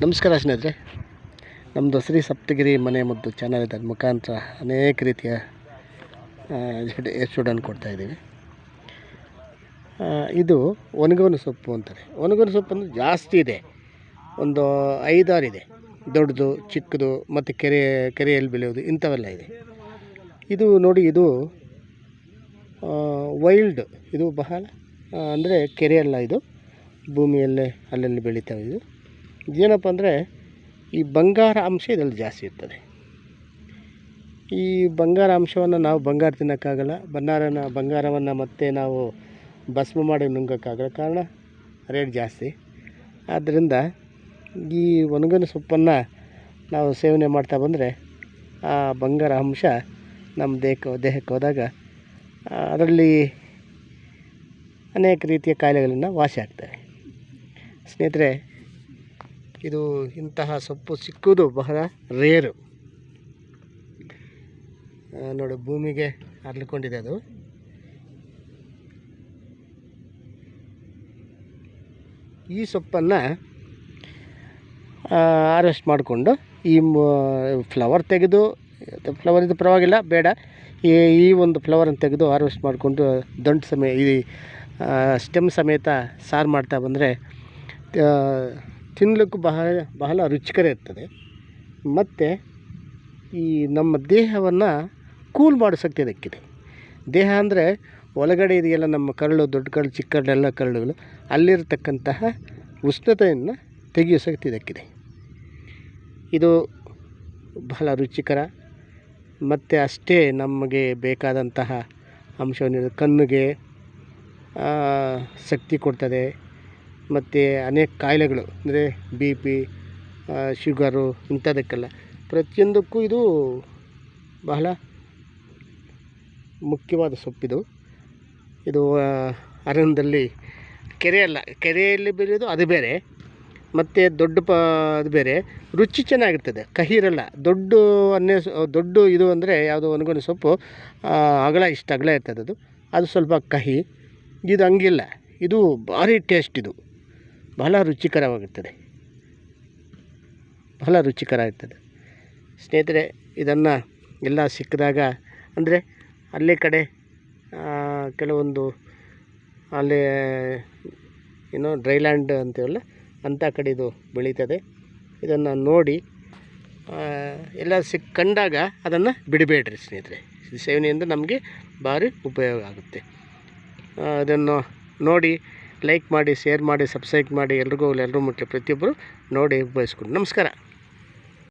ನಮಸ್ಕಾರ ಸ್ನೇಹಿತರೆ. ನಮ್ಮದು ಶ್ರೀ ಸಪ್ತಗಿರಿ ಮನೆ ಮದ್ದು ಚಾನಲ್ ಇದರ ಮುಖಾಂತರ ಅನೇಕ ರೀತಿಯ ಎಪಿಸೋಡನ್ನು ಕೊಡ್ತಾಯಿದ್ದೀವಿ ಇದು ಒಣಗೋನ ಸೊಪ್ಪು ಅಂತಾರೆ. ಒಣಗೋನ ಸೊಪ್ಪು ಅಂದರೆ ಜಾಸ್ತಿ ಇದೆ. ಒಂದು ಐದಾರು ಇದೆ. ದೊಡ್ಡದು, ಚಿಕ್ಕದು ಮತ್ತು ಕೆರೆ, ಕೆರೆಯಲ್ಲಿ ಬೆಳೆಯೋದು ಇಂಥವೆಲ್ಲ ಇದೆ. ಇದು ನೋಡಿ ಇದು ವೈಲ್ಡ್ ಇದು ಬಹಳ ಅಂದರೆ ಕೆರೆಯಲ್ಲ ಇದು. ಭೂಮಿಯಲ್ಲೇ ಅಲ್ಲಲ್ಲಿ ಬೆಳೀತಾವೆ ಇದು. ಏನಪ್ಪ ಅಂದರೆ ಈ ಬಂಗಾರ ಅಂಶ ಇದರಲ್ಲಿ ಜಾಸ್ತಿ ಇರ್ತದೆ. ಈ ಬಂಗಾರ ಅಂಶವನ್ನು ನಾವು ಬಂಗಾರ ತಿನ್ನೋಕ್ಕಾಗಲ್ಲ, ಬನ್ನಾರನ ಬಂಗಾರವನ್ನು ಮತ್ತೆ ನಾವು ಭಸ್ಮ ಮಾಡಿ ನುಂಗೋಕ್ಕಾಗಲ್ಲ. ಕಾರಣ ರೇಟ್ ಜಾಸ್ತಿ. ಆದ್ದರಿಂದ ಈ ಒಣಗಿನ ಸೊಪ್ಪನ್ನು ನಾವು ಸೇವನೆ ಮಾಡ್ತಾ ಬಂದರೆ ಆ ಬಂಗಾರ ಅಂಶ ನಮ್ಮ ದೇಹಕ್ಕೆ ದೇಹಕ್ಕೆ ಹೋದಾಗ ಅದರಲ್ಲಿ ಅನೇಕ ರೀತಿಯ ಕಾಯಿಲೆಗಳನ್ನು ವಾಸಿ ಆಗ್ತವೆ. ಸ್ನೇಹಿತರೆ ಇದು ಇಂತಹ ಸೊಪ್ಪು ಸಿಕ್ಕುವುದು ಬಹಳ ರೇರು. ನೋಡಿ, ಭೂಮಿಗೆ ಹರಳಿಕೊಂಡಿದೆ ಅದು. ಈ ಸೊಪ್ಪನ್ನು ಹಾರ್ವೆಸ್ಟ್ ಮಾಡಿಕೊಂಡು ಈ ಫ್ಲವರ್ ತೆಗೆದು ಫ್ಲವರ್ ಇದು ಪರವಾಗಿಲ್ಲ, ಬೇಡ. ಈ ಈ ಒಂದು ಫ್ಲವರನ್ನು ತೆಗೆದು ಹಾರ್ವೆಸ್ಟ್ ಮಾಡಿಕೊಂಡು ದಂಟು ಸಮೇ ಈ ಸ್ಟೆಮ್ ಸಮೇತ ಸಾರು ಮಾಡ್ತಾ ಬಂದರೆ ತಿನ್ನಲಿಕ್ಕೂ ಬಹಳ ಬಹಳ ರುಚಿಕರ ಇರ್ತದೆ. ಮತ್ತು ಈ ನಮ್ಮ ದೇಹವನ್ನು ಕೂಲ್ ಮಾಡೋ ಶಕ್ತಿ ಅದಕ್ಕಿದೆ. ದೇಹ ಅಂದರೆ ಒಳಗಡೆ ಇದೆಯಲ್ಲ ನಮ್ಮ ಕರಳು, ದೊಡ್ಡ ಕರಳು, ಚಿಕ್ಕ ಕರಳು, ಎಲ್ಲ ಕರಳುಗಳು, ಅಲ್ಲಿರತಕ್ಕಂತಹ ಉಷ್ಣತೆಯನ್ನು ತೆಗೆಯೋ ಶಕ್ತಿ ಇದಕ್ಕಿದೆ. ಇದು ಬಹಳ ರುಚಿಕರ, ಮತ್ತು ಅಷ್ಟೇ ನಮಗೆ ಬೇಕಾದಂತಹ ಅಂಶವನ್ನು ಕಣ್ಣಿಗೆ ಶಕ್ತಿ ಕೊಡ್ತದೆ. ಮತ್ತು ಅನೇಕ ಕಾಯಿಲೆಗಳು, ಅಂದರೆ ಬಿ ಪಿ ಶುಗರು ಇಂಥದಕ್ಕೆಲ್ಲ. ಪ್ರತಿಯೊಂದಕ್ಕೂ ಇದು ಬಹಳ ಮುಖ್ಯವಾದ ಸೊಪ್ಪಿದು. ಇದು ಅರಣ್ಯದಲ್ಲಿ ಕೆರೆ ಅಲ್ಲ, ಕೆರೆಯಲ್ಲಿ ಬೆಳೆಯೋದು ಅದು ಬೇರೆ, ಮತ್ತು ದೊಡ್ಡ ಪ, ಅದು ಬೇರೆ. ರುಚಿ ಚೆನ್ನಾಗಿರ್ತದೆ ಕಹಿ ಇರಲ್ಲ ದೊಡ್ಡ ಅನ್ನ ದೊಡ್ಡ ಇದು ಅಂದರೆ ಯಾವುದೋ ಒಣಗಿನ ಸೊಪ್ಪು ಅಗಲ ಇಷ್ಟು, ಅಗಲ ಇರ್ತದೆ ಅದು. ಅದು ಸ್ವಲ್ಪ ಕಹಿ, ಇದು ಹಂಗಿಲ್ಲ, ಇದು ಭಾರಿ ಟೇಸ್ಟ್ ಇದು. ಬಹಳ ರುಚಿಕರವಾಗುತ್ತದೆ ಬಹಳ ರುಚಿಕರ ಆಗ್ತದೆ ಸ್ನೇಹಿತರೆ, ಇದನ್ನು ಎಲ್ಲ ಸಿಕ್ಕಿದಾಗ, ಅಂದರೆ ಅಲ್ಲಿ ಕಡೆ ಕೆಲವೊಂದು ಅಲ್ಲಿ, ಏನೋ ಡ್ರೈಲ್ಯಾಂಡ್ ಅಂತೀವಲ್ಲ ಅಂಥ ಕಡೆ ಇದು ಬೆಳೀತದೆ. ಇದನ್ನು ನೋಡಿ ಎಲ್ಲ ಸಿಕ್ ಕಂಡಾಗ ಅದನ್ನು ಬಿಡಬೇಡ್ರಿ ಸ್ನೇಹಿತರೆ. ಸೇವನೆಯಿಂದ ನಮಗೆ ಭಾರಿ ಉಪಯೋಗ ಆಗುತ್ತೆ. ಅದನ್ನು ನೋಡಿ ಲೈಕ್ ಮಾಡಿ ಶೇರ್ ಮಾಡಿ ಸಬ್ಸ್ಕ್ರೈಬ್ ಮಾಡಿ ಎಲ್ರಿಗೂ ಎಲ್ಲರೂ ಮುಟ್ಲಿ ಪ್ರತಿಯೊಬ್ಬರು ನೋಡಿ ಬಯಸ್ಕೊಂಡು. ನಮಸ್ಕಾರ.